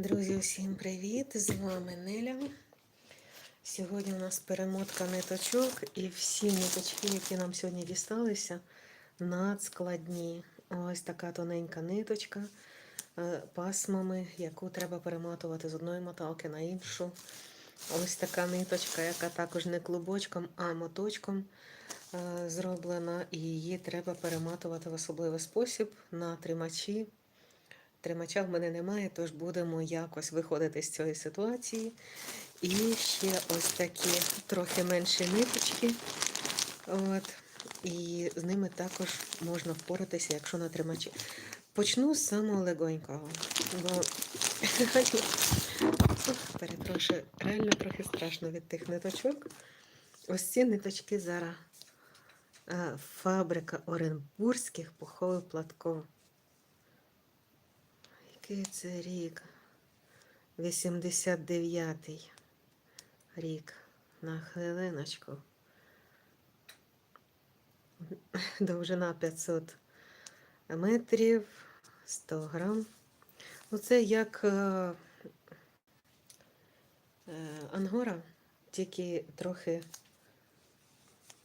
Друзі, усім привіт! З вами Неля. Сьогодні у нас перемотка ниточок і всі ниточки, які нам сьогодні дісталися, надскладні. Ось така тоненька ниточка е, пасмами, яку треба перематувати з одної моталки на іншу. Ось така ниточка, яка також не клубочком, а моточком е, зроблена, і її треба перематувати в особливий спосіб на тримачі. Тримача в мене немає, тож будемо якось виходити з цієї ситуації. І ще ось такі трохи менші ниточки. От. І з ними також можна впоратися, якщо на тримачі. Почну з самого легонького. Бо перепрошую, реально трохи страшно від тих ниточок. Ось ці ниточки зараз фабрика Оренбурзьких пухових платков. Який це рік? 89-й рік. На хвилиночку. Довжина 500 метрів, 100 грам. Оце як е, е, ангора, тільки трохи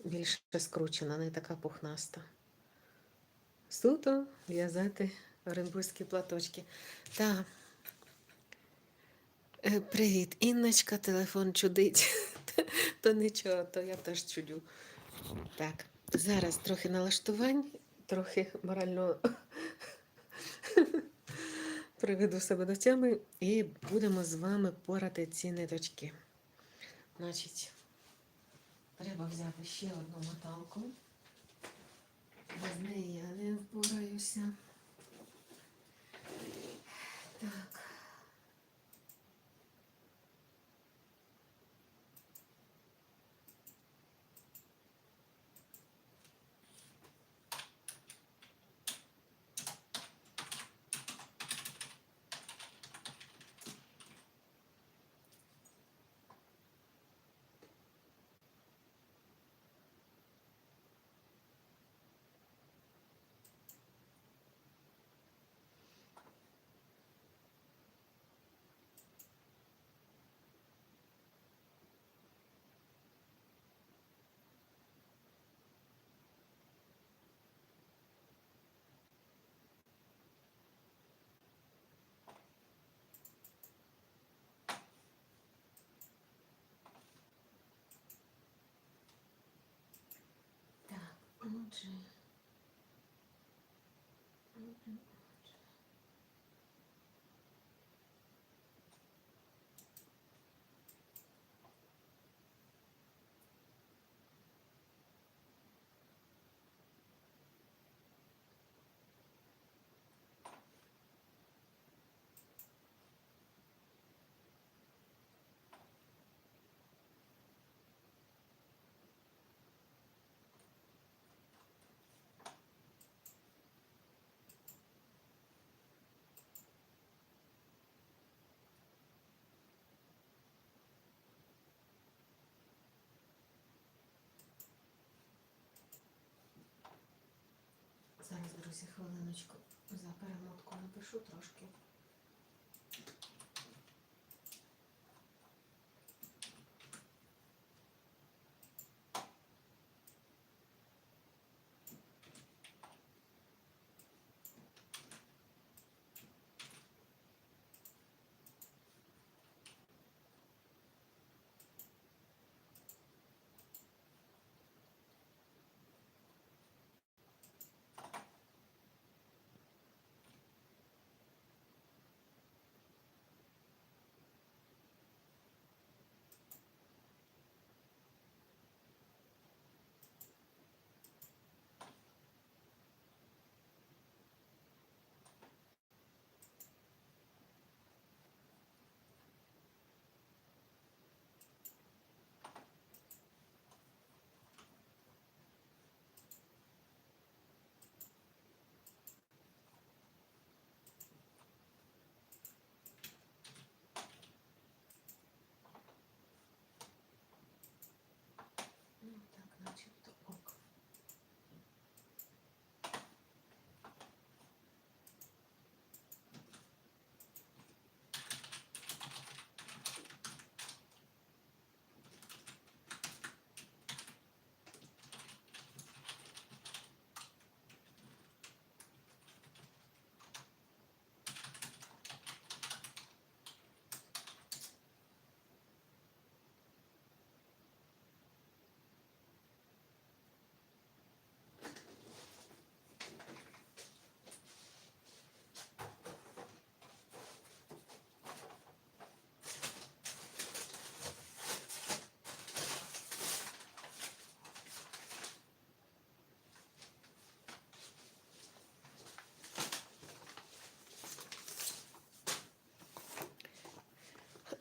більше скручена, не така пухнаста. Суто в'язати оренбурзькі платочки. Так. Е, Привіт, Інночка, телефон чудить. То нічого, то я теж чудю. Так, зараз трохи налаштувань, трохи морально приведу себе до тями і будемо з вами порати ці ниточки. Значить, треба взяти ще одну моталку. Без неї я не впораюся. Так. Так, отже. Отже, отже. Зараз, друзі, хвилиночку за перемотку напишу трошки.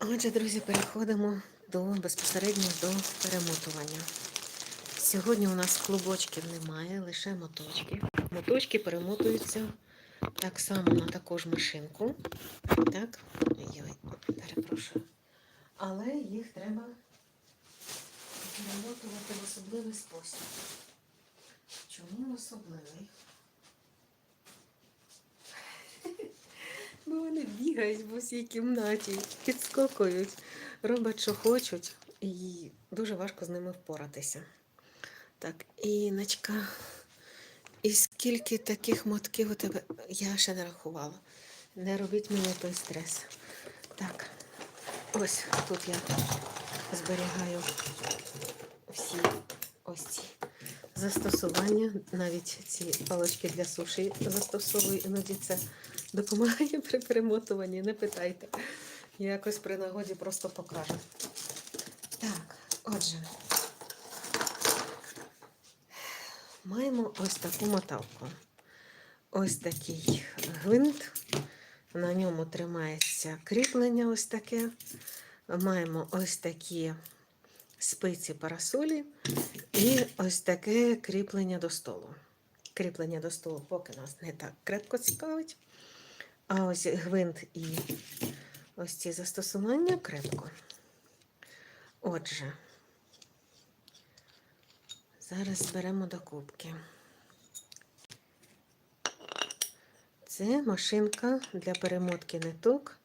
Отже, друзі, переходимо до безпосередньо до перемотування. Сьогодні у нас клубочків немає, лише моточки. Моточки перемотуються так само на таку ж машинку. Так, Ой, перепрошую. Але їх треба перемотувати в особливий спосіб. Чому особливий? Бо вони бігають в усій кімнаті, підскокують, роблять, що хочуть, і дуже важко з ними впоратися. Так, Іночка. І скільки таких мотків у тебе я ще не рахувала. Не робіть мені той стрес. Так, ось тут я зберігаю всі ось ці застосування. Навіть ці палочки для суші застосовую. Іноді це допомагає при перемотуванні. Не питайте. Я якось при нагоді просто покажу. Так, отже. Маємо ось таку моталку. Ось такий гвинт. На ньому тримається кріплення ось таке. Маємо ось такі спиці парасолі і ось таке кріплення до столу. Кріплення до столу поки нас не так крепко цікавить. А ось гвинт і ось ці застосування крепко. Отже, зараз зберемо до кубки. Це машинка для перемотки ниток.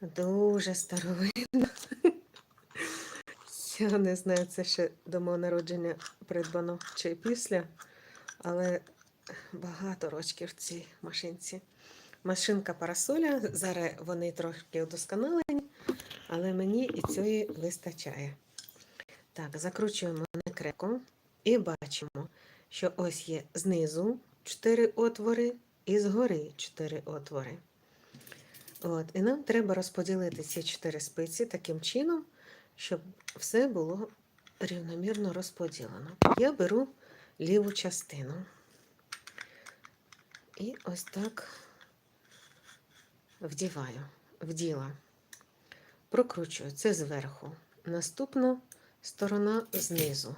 Дуже старовинна. Я не знаю, це ще до мого народження придбано чи після, але багато рочків в цій машинці. Машинка парасоля, зараз вони трошки удосконалені, але мені і цієї вистачає. Так, закручуємо крепко і бачимо, що ось є знизу 4 отвори і згори 4 отвори. От, І нам треба розподілити ці 4 спиці таким чином, щоб все було рівномірно розподілено. Я беру ліву частину. І ось так вдіваю, вділа. Прокручую це зверху. Наступна сторона знизу.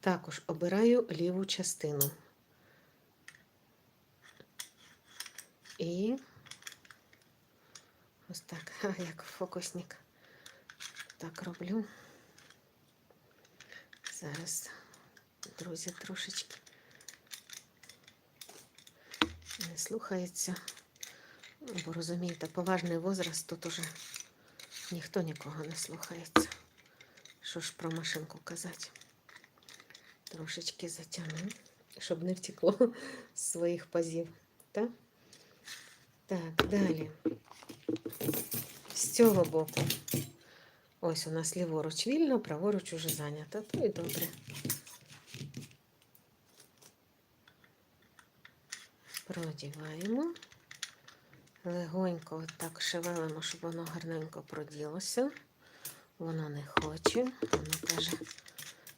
Також обираю ліву частину. І ось так, як фокусник. Так роблю. Зараз, друзі, трошечки не слухається. Бо розумієте, поважний возраст тут уже ніхто нікого не слухається. Що ж про машинку казати? Трошечки затягну, щоб не втекло з своїх пазів. Так, так далі. З цього боку. Ось у нас ліворуч вільно, праворуч уже зайнято. То і добре. Продіваємо. Легонько так шевелимо, щоб воно гарненько проділося. Воно не хоче. Воно каже,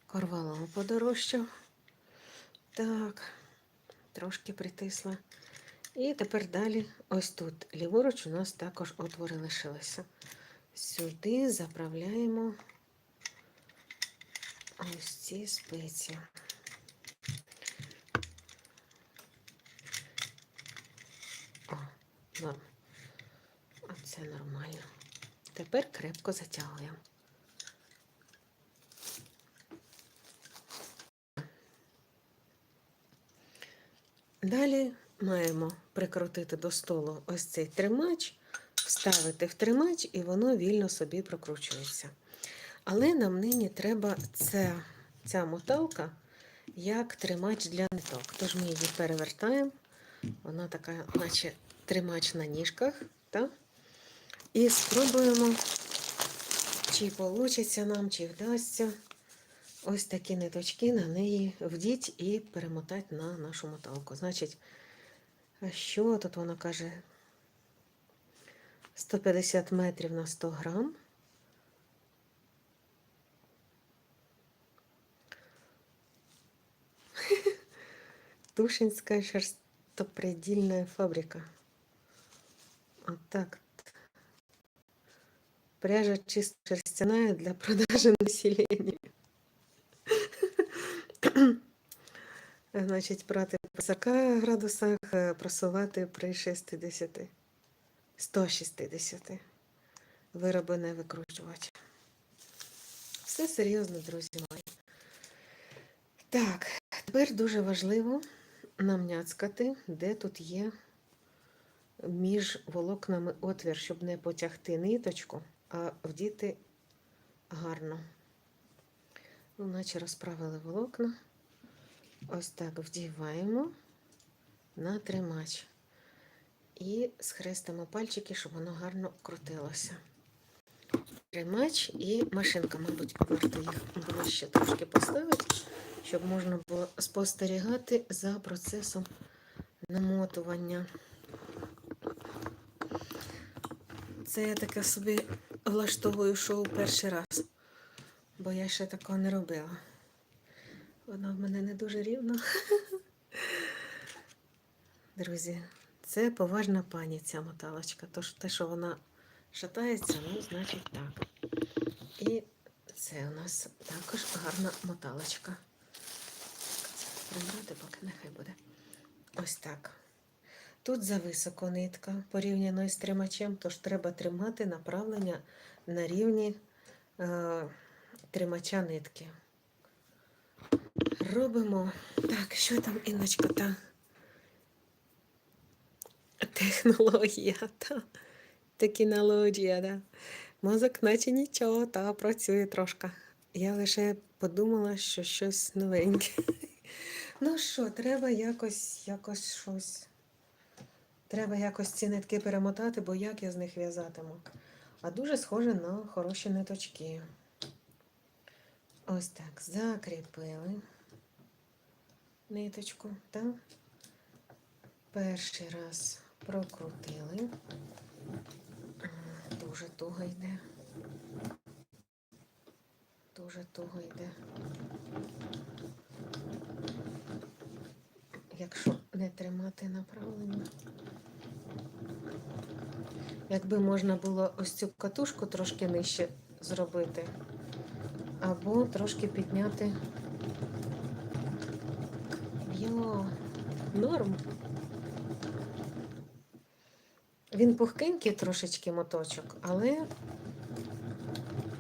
корвалом подорожчав. Так, трошки притисла. І тепер далі, ось тут, ліворуч, у нас також отвори лишилися. Сюди заправляємо ось ці спиці. Норм. Оце нормально. Тепер крепко затягуємо. Далі маємо прикрутити до столу ось цей тримач, вставити в тримач, і воно вільно собі прокручується. Але нам нині треба ця, ця моталка як тримач для ниток. Тож ми її перевертаємо. Вона така, наче тримач на ніжках. Так? І спробуємо, чи вийде нам, чи вдасться ось такі ниточки на неї вдіть і перемотати на нашу моталку. Значить, що тут вона каже? 150 метрів на 100 грам. Тушинская шерстопредельная фабрика. Вот так Пряжа чисто шерстяная для продажи населения. Значить, прати при 40 градусах, е, просувати при 60. 160. Вироби не викручувати. Все серйозно, друзі мої. Так, тепер дуже важливо нам няцкати, де тут є між волокнами отвір, щоб не потягти ниточку, а вдіти гарно. Ну, наче розправили волокна. Ось так вдіваємо на тримач. І схрестимо пальчики, щоб воно гарно крутилося. Тримач і машинка, мабуть, варто їх ближче трошки поставити, щоб можна було спостерігати за процесом намотування. Це я таке собі влаштовую шоу перший раз, бо я ще такого не робила. Вона в мене не дуже рівна. Друзі, це поважна пані ця моталочка. Тож те, що вона шатається, ну, значить так. І це у нас також гарна моталочка. Це прибрати, поки нехай буде. Ось так. Тут зависоко нитка порівняно із тримачем, тож треба тримати направлення на рівні е, тримача нитки. Робимо. Так, що там, Іночка, та? Технологія, та. Технологія, да. Мозок, наче нічого, та працює трошки. Я лише подумала, що щось новеньке. Ну що, треба якось, якось щось. Треба якось ці нитки перемотати, бо як я з них в'язатиму. А дуже схоже на хороші ниточки. Ось так, закріпили ниточку, так? Перший раз прокрутили. Дуже туго йде. Дуже туго йде. Якщо не тримати направлення. Якби можна було ось цю катушку трошки нижче зробити, або трошки підняти. Йо, норм. Він пухкенький трошечки моточок, але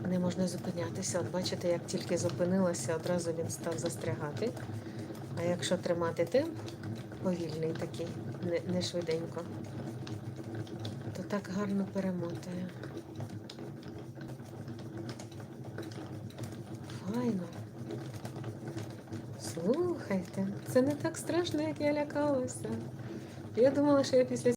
не можна зупинятися. От бачите, як тільки зупинилася, одразу він став застрягати. А якщо тримати темп, повільний такий, не, швиденько, так гарно перемотує. Файно. Слухайте, це не так страшно, як я лякалася. Я думала, що я після